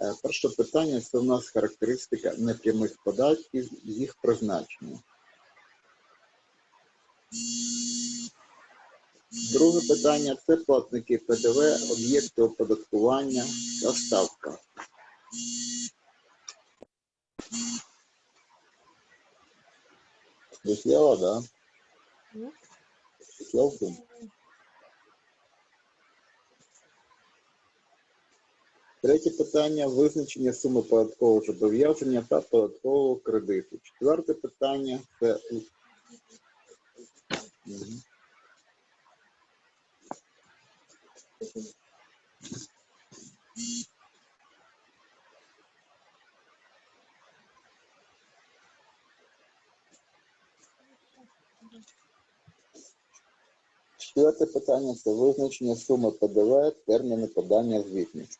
Е, Перше питання це у нас характеристика непрямих податків, їх призначення. Друге питання це платники ПДВ, об'єкти оподаткування та ставка. Висіла, да? Ну. Третє питання визначення суми податкового зобов'язання та податкового кредиту. Четверте питання це. Четверте питання це визначення суми ПДВ, терміни подання звітності.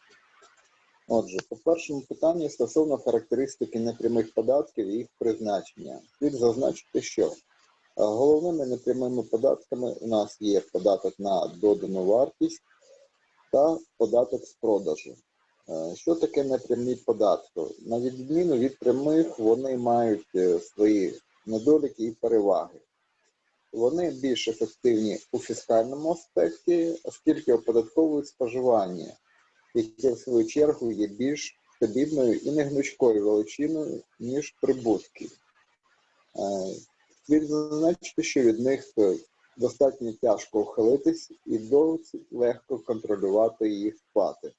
Отже, по першому питанню стосовно характеристики непрямих податків і їх призначення. Слід зазначити, що е, головними непрямими податками у нас є податок на додану вартість та податок з продажу. Е, Що таке непрямі податки? На відміну від прямих, вони мають е, свої недоліки і переваги. Вони більш ефективні у фіскальному аспекті, оскільки оподатковують споживання, яке в свою чергу є більш стабільною і негнучкою величиною, ніж прибутки. Е, Слід зазначити, що від них е, достатньо тяжко ухилитись і досить легко контролювати їх плати,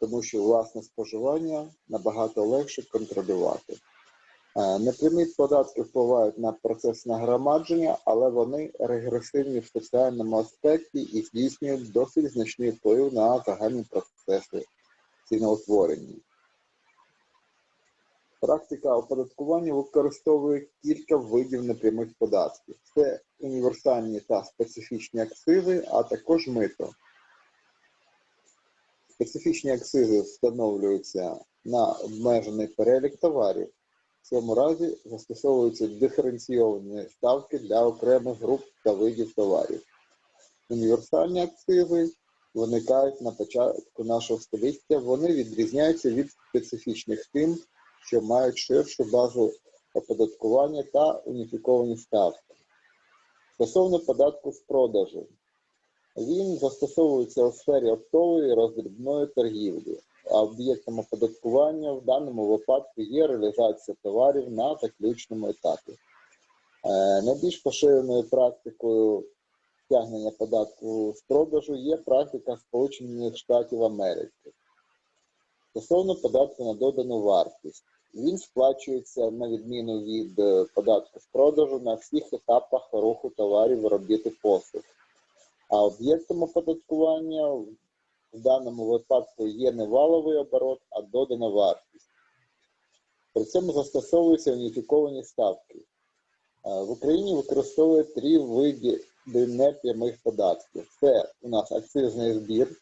тому що власне споживання набагато легше контролювати. Е, Непрямі податки впливають на процес нагромадження, але вони регресивні в соціальному аспекті і здійснюють досить значний вплив на загальні процеси ціноутворення. Практика оподаткування використовує кілька видів непрямих податків: це універсальні та специфічні акцизи, а також мито. Специфічні акцизи встановлюються на обмежений перелік товарів. В цьому разі застосовуються диференційовані ставки для окремих груп та видів товарів. Універсальні акцизи виникають на початку нашого століття. Вони відрізняються від специфічних тим, що мають ширшу базу оподаткування та уніфіковані ставки. Стосовно податку з продажу, він застосовується у сфері оптової роздрібної торгівлі об'єктом оподаткування в даному випадку є реалізація товарів на заключному етапі. Е, Найбільш поширеною практикою стягнення податку з продажу є практика Сполучених Штатів Америки. Стосовно податку на додану вартість, він сплачується на відміну від е, податку з продажу на всіх етапах руху товарів, робіт і послуг. А об'єктом оподаткування даному випадку є не валовий оборот, а додана вартість. При цьому застосовуються уніфіковані ставки. Е, В Україні використовує три види непрямих податків. Це у нас акцизний збір,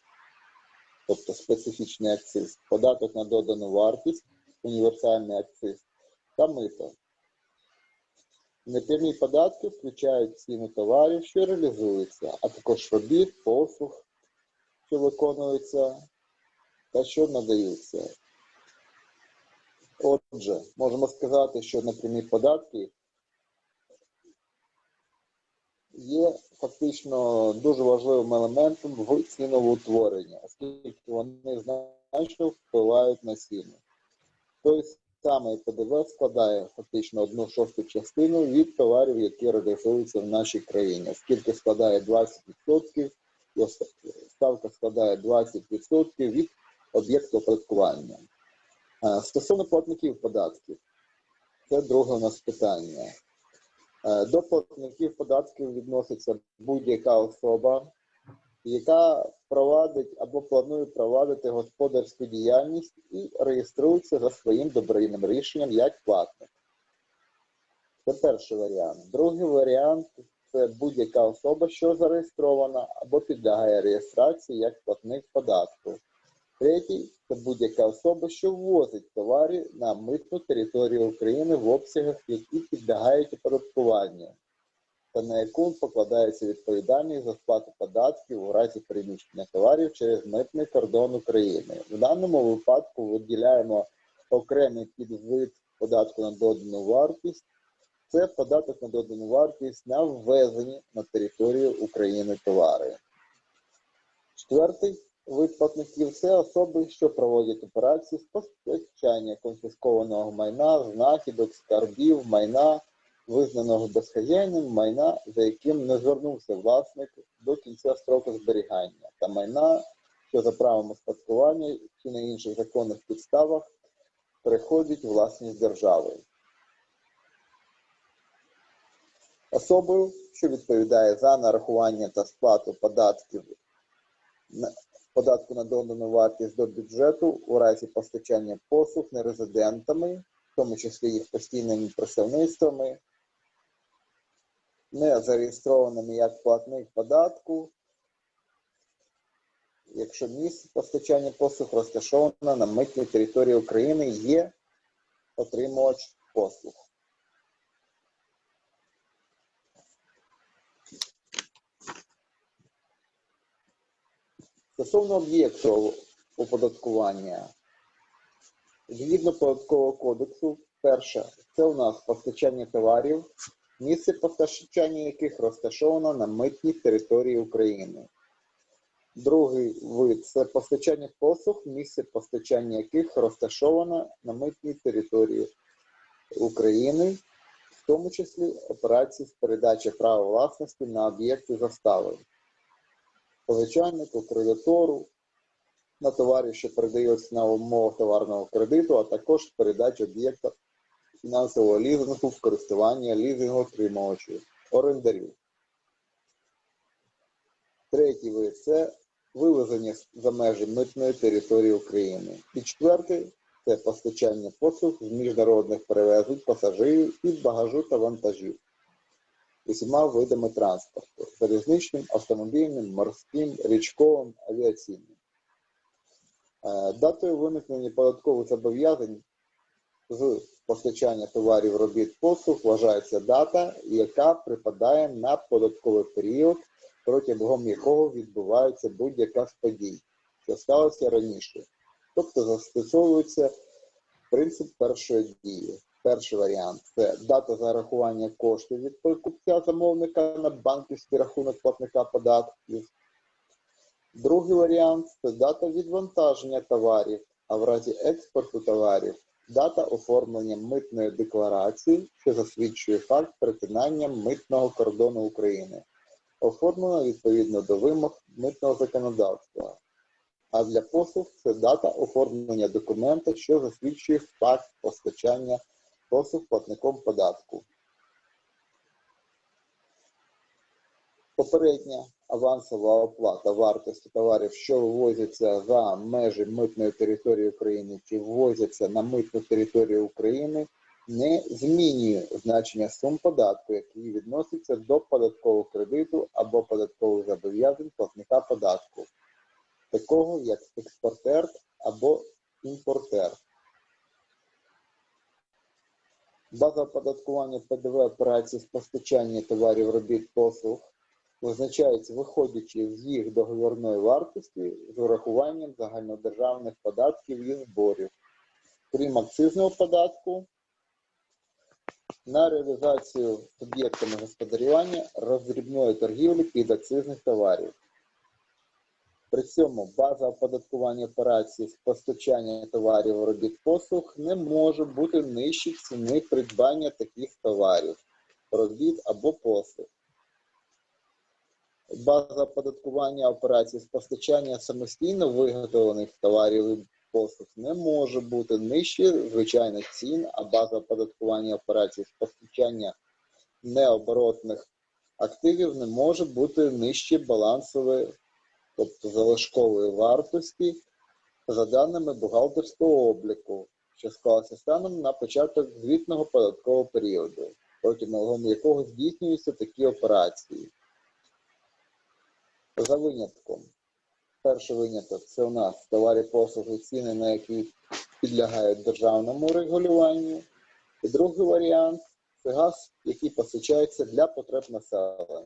тобто специфічний акциз, податок на додану вартість, універсальний акциз та мито. Непрямі податки включають ціну товарів, що реалізуються, а також робіт, послуг, що виконуються та що надаються. Отже, можемо сказати, що непрямі податки є фактично дуже важливим елементом в ціноутворенні, оскільки вони значно впливають на ціну. Той самий ПДВ складає фактично одну шосту частину від товарів, які реалізуються в нашій країні, оскільки складає 20% і ставка складає 20% від об'єкту оподаткування. Стосовно платників податків, це друге у нас питання. До платників податків відноситься будь-яка особа, яка провадить або планує провадити господарську діяльність і реєструється за своїм добровільним рішенням як платник. Це перший варіант. Другий варіант це будь-яка особа, що зареєстрована або підлягає реєстрації як платник податку. Третій це будь-яка особа, що ввозить товари на митну територію України в обсягах, які підлягають оподаткуванню, та на яку покладається відповідальність за сплату податків у разі переміщення товарів через митний кордон України. В даному випадку виділяємо окремий підвид податку на додану вартість. Це податок на додану вартість на ввезені на територію України товари. Четвертий вид платників це особи, що проводять операції з постачання конфіскованого майна, знахідок, скарбів, майна, визнаного безхазяйним, майна, за яким не звернувся власник до кінця строку зберігання, та майна, що за правом успадкування чи на інших законних підставах переходить власність держави. Особою, що відповідає за нарахування та сплату податків податку на додану вартість до бюджету у разі постачання послуг нерезидентами, в тому числі їх постійними представництвами, не зареєстрованими як платник податку, якщо місце постачання послуг розташовано на митній території України, є отримувач послуг. Стосовно об'єкту оподаткування, згідно податкового кодексу, перше, це у нас постачання товарів, місце постачання яких розташовано на митній території України. Другий вид це постачання послуг, місце постачання яких розташовано на митній території України, в тому числі операції з передачі права власності на об'єкти застави позичальнику, кредитору, на товарі, що передаються на умовах товарного кредиту, а також передач об'єкта фінансового лізингу в користування лізингу отримувачів, орендарів. Третій вид це вивезення за межі митної території України. І четвертий це постачання послуг з міжнародних перевезень пасажирів із багажу та вантажів усіма видами транспорту залізничним, автомобільним, морським, річковим, авіаційним. Е, Датою виникнення податкових зобов'язань з постачання товарів робіт послуг вважається дата, яка припадає на податковий період, протягом якого відбувається будь-яка з подій, що сталося раніше. Тобто застосовується принцип першої дії. Перший варіант це дата зарахування коштів від покупця замовника на банківський рахунок платника податків. Другий варіант це дата відвантаження товарів, а в разі експорту товарів дата оформлення митної декларації, що засвідчує факт перетинання митного кордону України, оформлена відповідно до вимог митного законодавства. А для послуг це дата оформлення документа, що засвідчує факт постачання послуг платником податку. Попередня авансова оплата вартості товарів, що вивозяться за межі митної території України чи ввозяться на митну територію України, не змінює значення сум податку, який відноситься до податкового кредиту або податкових зобов'язань платника податку, такого як експортер або імпортер. База оподаткування ПДВ операцій з постачання товарів робіт послуг визначається виходячи з їх договірної вартості з урахуванням загальнодержавних податків і зборів, крім акцизного податку, на реалізацію суб'єктами господарювання роздрібної торгівлі під акцизних товарів. При цьому база оподаткування операцій з постачання товарів робіт послуг не може бути нижче ціни придбання таких товарів, робіт або послуг. База оподаткування операцій з постачання самостійно виготовлених товарів і послуг не може бути нижче звичайних цін, а база оподаткування операцій з постачання необоротних активів не може бути нижче балансової тобто залишкової вартості, за даними бухгалтерського обліку, що склалося станом на початок звітного податкового періоду, протягом якого здійснюються такі операції. За винятком. Перший виняток це у нас товари послуги, ціни, на які підлягають державному регулюванню. І другий варіант це газ, який постачається для потреб населення.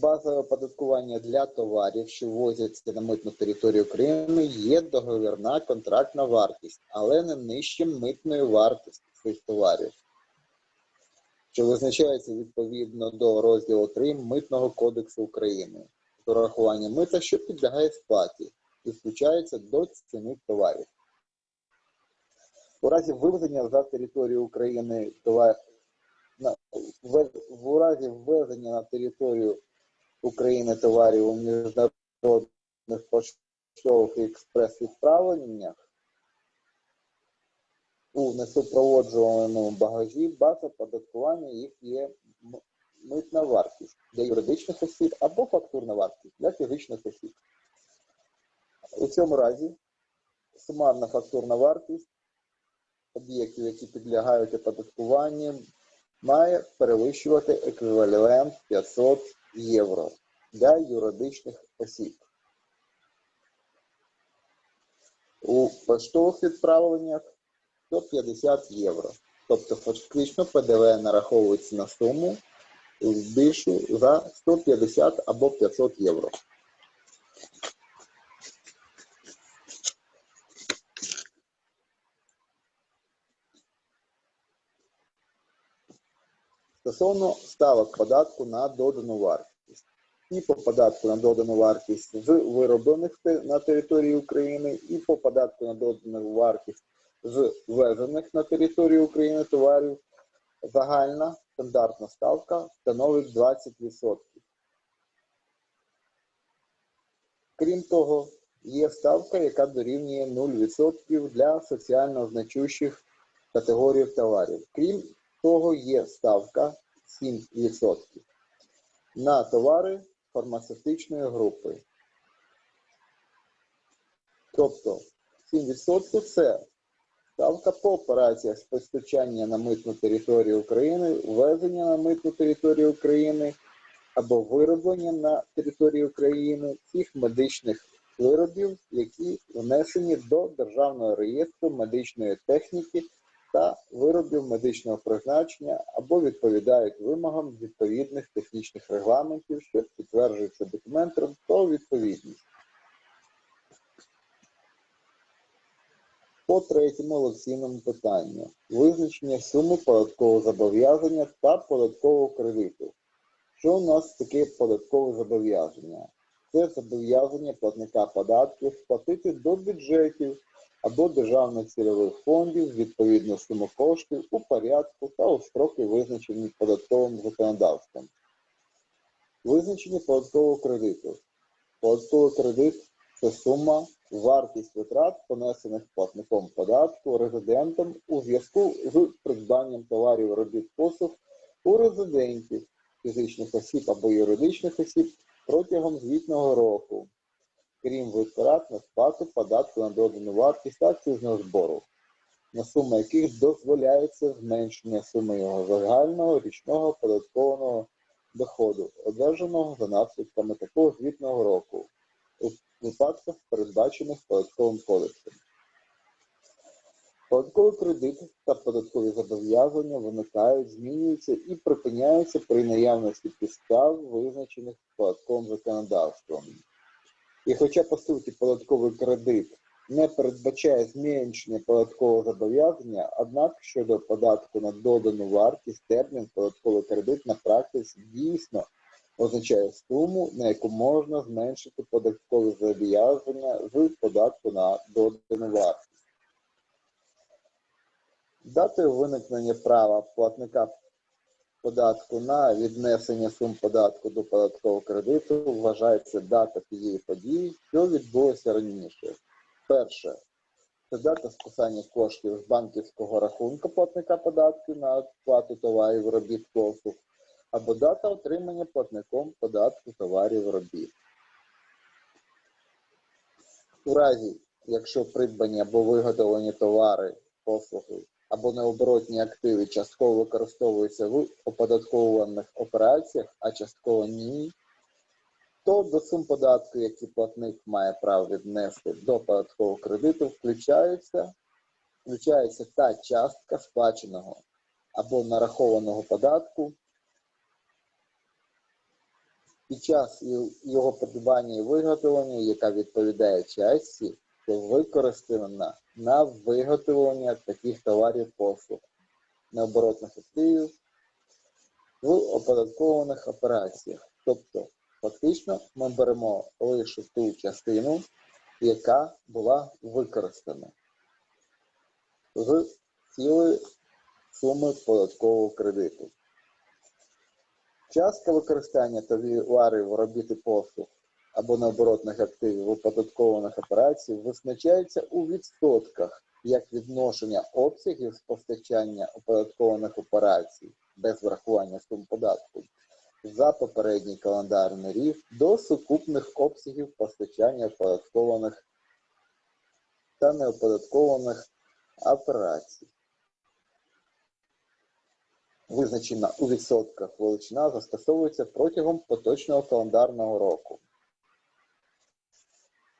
Базове оподаткування для товарів, що ввозяться на митну територію України, є договірна контрактна вартість, але не нижче митної вартості цих товарів, що визначається відповідно до розділу 3 Митного кодексу України з урахуванням мита, що підлягає сплаті і включається до ціни товарів. У разі вивезення за територію України товар на в, в разі ввезення на територію України товарів у міжнародних поштових і експрес-відправленнях у несупроводжуваному багажі база оподаткування їх є митна вартість для юридичних осіб або фактурна вартість для фізичних осіб. У цьому разі сумарна фактурна вартість об'єктів, які підлягають оподаткуванню, має перевищувати еквівалент 500 євро для юридичних осіб. У поштових відправленнях 150 євро. Тобто фактично ПДВ нараховується на суму більшу за 150 або 500 євро. Стосовно ставок податку на додану вартість. І по податку на додану вартість з вироблених на території України, і по податку на додану вартість з ввезених на територію України товарів загальна стандартна ставка становить 20%. Крім того, є ставка, яка дорівнює 0% для соціально значущих категорій товарів. Крім того, є ставка 7% на товари фармацевтичної групи. Тобто 7% це ставка по операціях з постачання на митну територію України, ввезення на митну територію України або вироблення на території України цих медичних виробів, які внесені до Державного реєстру медичної техніки та виробів медичного призначення або відповідають вимогам відповідних технічних регламентів, що підтверджуються документом про відповідність. По третьому лекційному питанню визначення суми податкового зобов'язання та податкового кредиту. Що у нас таке податкове зобов'язання? Це зобов'язання платника податків сплатити до бюджетів або державних цільових фондів відповідну суму коштів у порядку та у строки, визначені податковим законодавством. Визначення податкового кредиту. Податковий кредит це сума, вартість витрат, понесених платником податку резидентом у зв'язку з придбанням товарів робіт послуг у резидентів фізичних осіб або юридичних осіб протягом звітного року, крім витрат на сплату податку на додану вартість та акцизного збору, на суму яких дозволяється зменшення суми його загального річного податкованого доходу, одержаного за наслідками такого звітного року у випадках, передбачених податковим кодексом. Податковий кредит та податкові зобов'язання виникають, змінюються і припиняються при наявності підстав, визначених податковим законодавством. І хоча, по суті, податковий кредит не передбачає зменшення податкового зобов'язання, однак щодо податку на додану вартість термін податковий кредит на практиці дійсно означає суму, на яку можна зменшити податкові зобов'язання з податку на додану вартість. Датою виникнення права платника податку на віднесення сум податку до податкового кредиту вважається дата тієї події, що відбулося раніше. Перше. Це дата списання коштів з банківського рахунку платника податку на оплату товарів робіт послуг або дата отримання платником податку товарів робіт. У разі, якщо придбані або виготовлені товари, послуги або необоротні активи частково використовуються в оподатковуваних операціях, а частково ні, то до сум податку, які платник має право віднести до податкового кредиту, включаються, включається та частка сплаченого або нарахованого податку, під час його придбання і виготовлення, яка відповідає часті, що використана на виготовлення таких товарів послуг, необоротних активів в оподаткованих операціях. Тобто, фактично, ми беремо лише ту частину, яка була використана з цілої суми податкового кредиту. Частка використання товарів робіт і послуг або необоротних активів оподаткованих операцій визначається у відсотках як відношення обсягів з постачання оподаткованих операцій без врахування сум податку за попередній календарний рік до сукупних обсягів постачання оподаткованих та неоподаткованих операцій. Визначена у відсотках величина застосовується протягом поточного календарного року.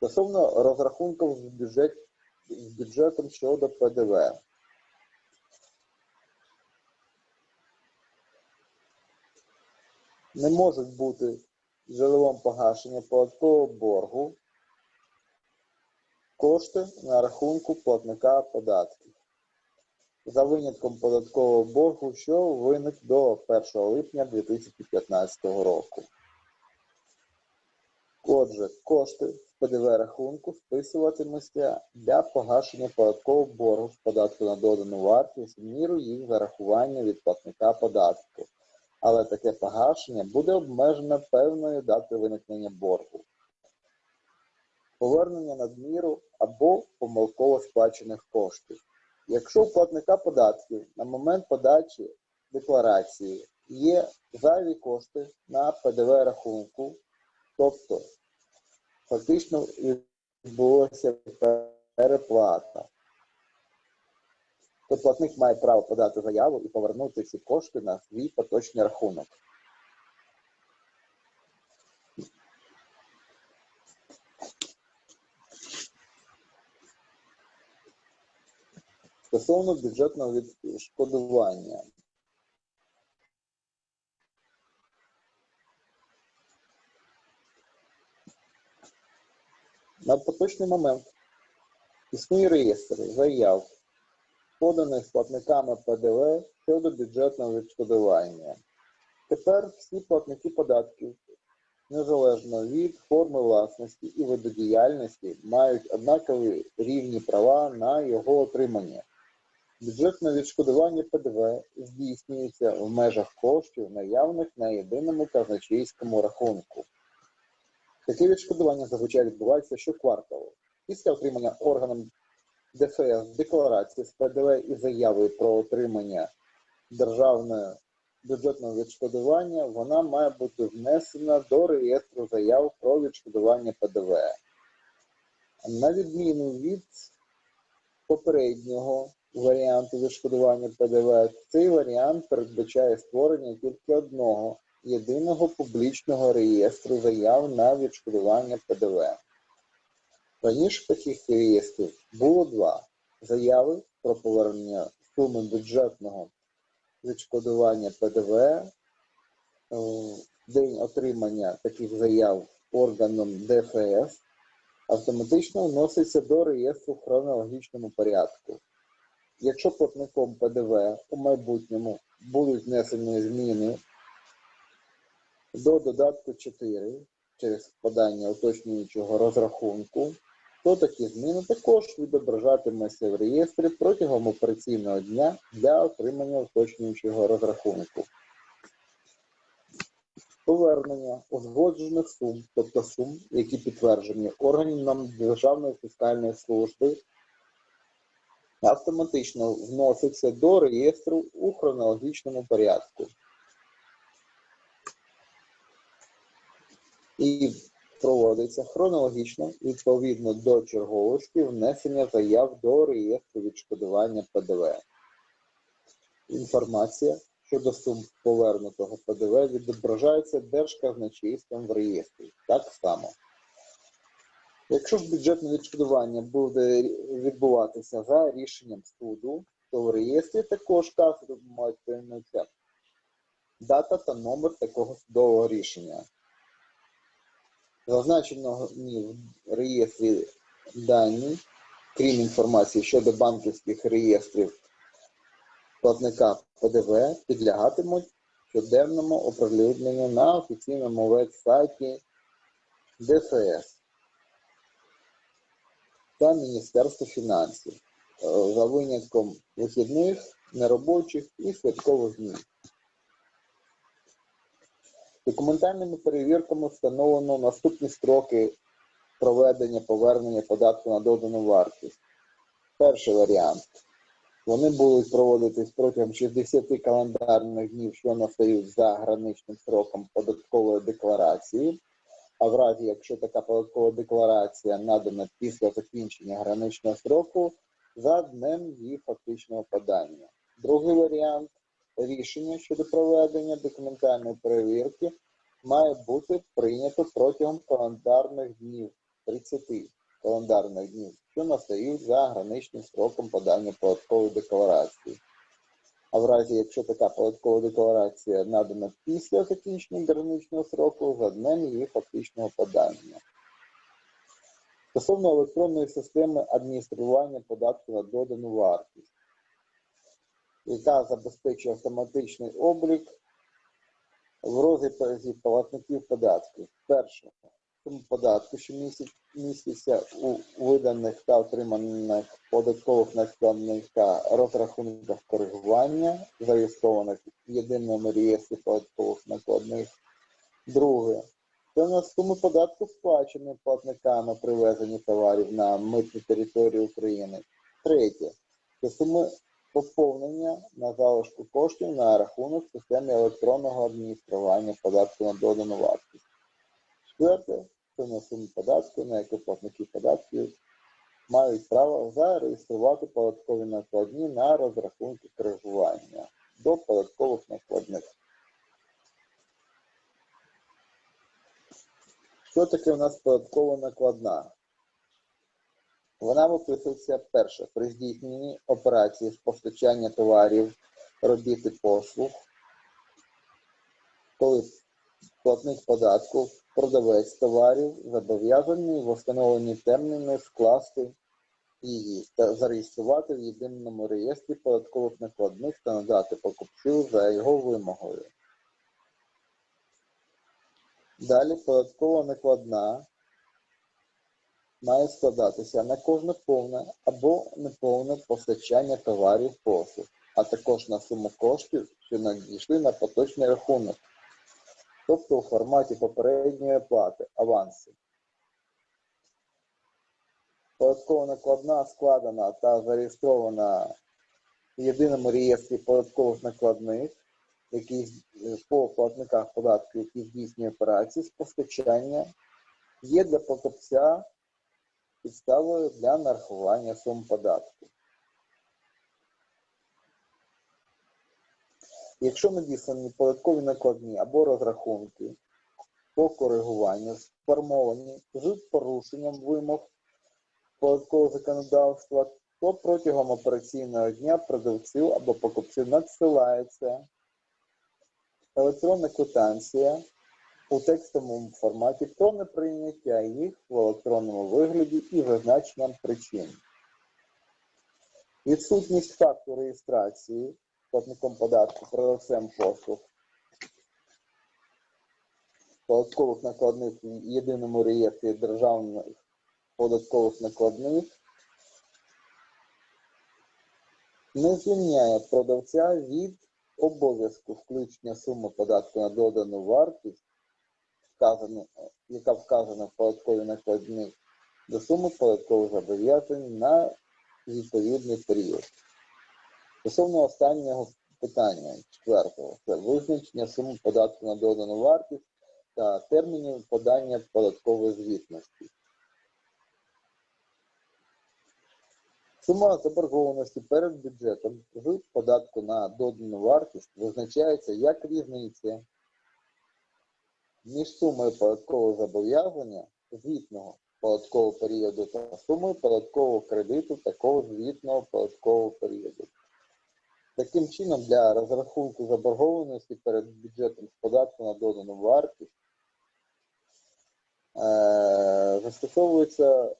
Стосовно розрахунків з, бюджет, з бюджетом щодо ПДВ. Не можуть бути джерелом погашення податкового боргу кошти на рахунку платника податків за винятком податкового боргу, що виник до 1 липня 2015 року. Отже, кошти ПДВ рахунку списуватимуться для погашення податкового боргу з податку на додану вартість в міру їх зарахування від платника податку. Але таке погашення буде обмежене певною датою виникнення боргу, повернення надміру або помилково сплачених коштів. Якщо у платника податків на момент подачі декларації є зайві кошти на ПДВ рахунку, тобто фактично відбулася переплата, то платник має право подати заяву і повернути ці кошти на свій поточний рахунок. Стосовно бюджетного відшкодування. На поточний момент існує реєстр заяв, поданих платниками ПДВ щодо бюджетного відшкодування. Тепер всі платники податків, незалежно від форми власності і виду діяльності, мають однакові рівні права на його отримання. Бюджетне відшкодування ПДВ здійснюється в межах коштів, наявних на єдиному казначейському рахунку. Таке відшкодування зазвичай відбувається щокварталу. Після отримання органом ДФС декларації з ПДВ і заявою про отримання державного бюджетного відшкодування, вона має бути внесена до реєстру заяв про відшкодування ПДВ. На відміну від попереднього варіанту відшкодування ПДВ, цей варіант передбачає створення тільки одного єдиного публічного реєстру заяв на відшкодування ПДВ. Раніше таких реєстрів було два: заяви про повернення суми бюджетного відшкодування ПДВ. е, день отримання таких заяв органом ДФС автоматично вноситься до реєстру в хронологічному порядку. Якщо платником ПДВ у майбутньому будуть внесені зміни до додатку 4 через подання уточнюючого розрахунку, то такі зміни також відображатимуться в реєстрі протягом операційного дня для отримання уточнюючого розрахунку. Повернення узгоджених сум, тобто сум, які підтверджені органам Державної фіскальної служби, автоматично вноситься до реєстру у хронологічному порядку. І проводиться хронологічно відповідно до черговості внесення заяв до реєстру відшкодування ПДВ. Інформація щодо сум повернутого ПДВ відображається Держказначейством в реєстрі. Так само. Якщо ж бюджетне відшкодування буде відбуватися за рішенням суду, то в реєстрі також вказуватиметься дата та номер такого судового рішення. Зазначено в реєстрі дані, крім інформації щодо банківських реєстрів платника ПДВ, підлягатимуть щоденному оприлюдненню на офіційному веб-сайті ДФС та Міністерства фінансів е, за винятком вихідних, неробочих і святкових днів. Документальними перевірками встановлено наступні строки проведення повернення податку на додану вартість. Перший варіант. Вони будуть проводитись протягом 60 календарних днів, що настають за граничним сроком податкової декларації. А в разі, якщо така податкова декларація надана після закінчення граничного строку, за днем її фактичного подання. Другий варіант рішення щодо проведення документальної перевірки має бути прийнято протягом календарних днів 30 календарних днів, що настають за граничним строком подання податкової декларації. А в разі, якщо така податкова декларація надана після закінчення граничного сроку, за днем її фактичного подання. Стосовно електронної системи адміністрування податку на додану вартість, яка забезпечує автоматичний облік в розрізі платників податків. Перше, суму податку, що міститься у виданих та отриманих податкових накладних та розрахунках коригування, зареєстрованих в єдиному реєстрі податкових накладних. Друге, це на суми податку сплачені платниками при ввезенні товарів на митну територію України. Третє, це суми поповнення на залишку коштів на рахунок системи електронного адміністрування податку на додану вартість. Четверте, це на суму податку, на яку платники податків мають право зареєструвати податкові накладні на розрахунки коригування до податкових накладних. Що таке у нас податкова накладна? Вона виписується перше при здійсненні операції з постачання товарів, робіт і послуг, коли платник податку, продавець товарів зобов'язаний в встановлені терміни скласти її та зареєструвати в єдиному реєстрі податкових накладних та надати покупцю за його вимогою. Далі податкова накладна має складатися на кожне повне або неповне постачання товарів послуг, а також на суму коштів, що надійшли на поточний рахунок, тобто у форматі попередньої оплати авансу. Податкова накладна складена та зареєстрована в єдиному реєстрі податкових накладних, який по платниках податків, які здійснює операції з постачання, є для покупця підставою для нарахування сум податку. Якщо надіслані податкові накладні або розрахунки по коригуванню сформовані з порушенням вимог податкового законодавства, то протягом операційного дня продавцю або покупцю надсилається електронна квитанція у текстовому форматі про неприйняття їх в електронному вигляді і зазначенням причин. Відсутність факту реєстрації платником податку продавцем послуг податкових накладних в єдиному реєстрі державних податкових накладних не звільняє продавця від обов'язку включення суми податку на додану вартість, вказану, яка вказана в податковій накладні, до суми податкових зобов'язань на відповідний період. Стосовно останнього питання, четвертого, це визначення суми податку на додану вартість та термінів подання податкової звітності. Сума заборгованості перед бюджетом з податку на додану вартість визначається як різниця між сумою податкового зобов'язання звітного податкового періоду та сумою податкового кредиту такого звітного податкового періоду. Таким чином, для розрахунку заборгованості перед бюджетом з податку на додану вартість застосовується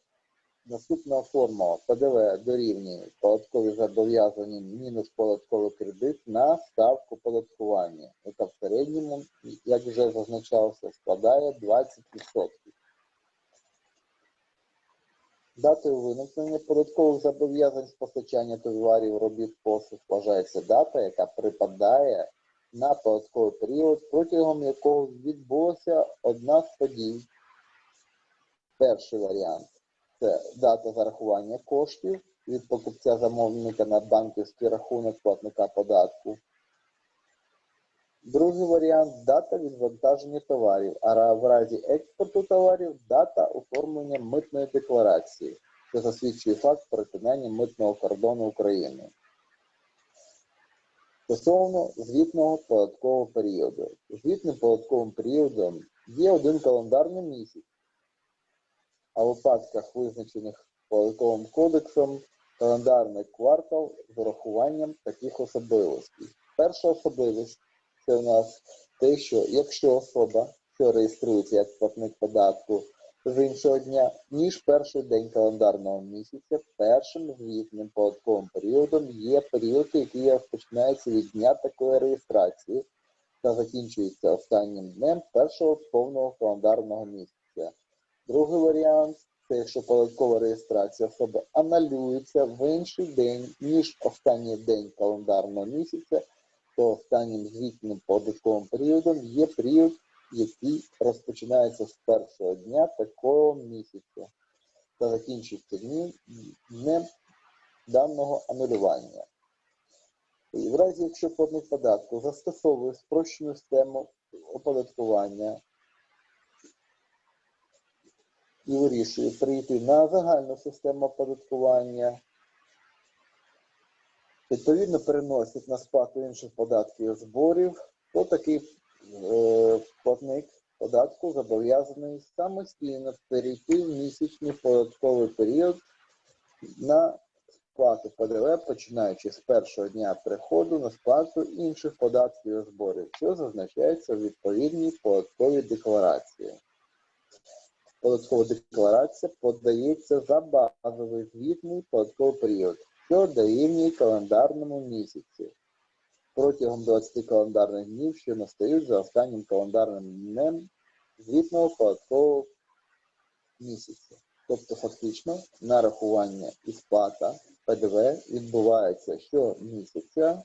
наступна формула ПДВ дорівнює податкові зобов'язання мінус податковий кредит на ставку податкування, яка в середньому, як вже зазначалося, складає 20%. Датою виникнення податкових зобов'язань з постачання товарів, робіт, послуг вважається дата, яка припадає на податковий період, протягом якого відбулася одна з подій. Перший варіант це дата зарахування коштів від покупця замовника на банківський рахунок платника податку. Другий варіант дата відвантаження товарів, а в разі експорту товарів дата оформлення митної декларації, що засвідчує факт перетинання митного кордону України. Стосовно звітного податкового періоду. Звітним податковим періодом є один календарний місяць, а в випадках, визначених податковим кодексом, календарний квартал з урахуванням таких особливостей. Перша особливість це у нас те, що якщо особа, що реєструється як платник податку з іншого дня, ніж перший день календарного місяця, першим звітним податковим періодом є період, який розпочинається від дня такої реєстрації та закінчується останнім днем першого повного календарного місяця. Другий варіант це якщо податкова реєстрація особи аналюється в інший день, ніж останній день календарного місяця, то останнім звітним податковим періодом є період, який розпочинається з першого дня такого місяця та закінчується днем даного анулювання. І в разі, якщо платник податку застосовує спрощену систему оподаткування і вирішує прийти на загальну систему оподаткування, відповідно переносить на сплату інших податків і зборів, то такий е, платник податку зобов'язаний самостійно перейти в місячний податковий період на сплату ПДВ, починаючи з першого дня приходу на сплату інших податків і зборів, що зазначається в відповідній податковій декларації. Податкова декларація подається за базовий звітний податковий період, що дорівнює календарному місяці протягом 20 календарних днів, що настають за останнім календарним днем звітного податкового місяця. Тобто фактично нарахування і сплата ПДВ відбувається щомісяця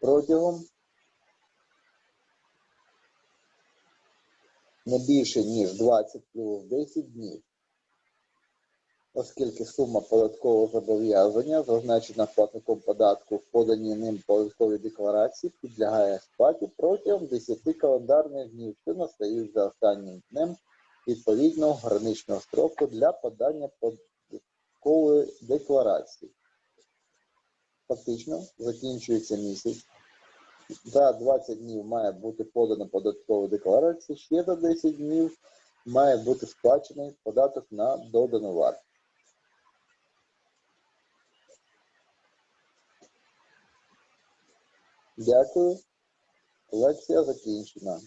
протягом не більше ніж 20 плюс 10 днів, оскільки сума податкового зобов'язання, зазначена платником податку в поданій ним податковій декларації, підлягає сплаті протягом 10 календарних днів, що настають за останнім днем відповідного граничного строку для подання податкової декларації. Фактично закінчується місяць. За 20 днів має бути подана податкова декларація, ще за 10 днів має бути сплачений податок на додану вартість. Дякую. Лекція закінчена.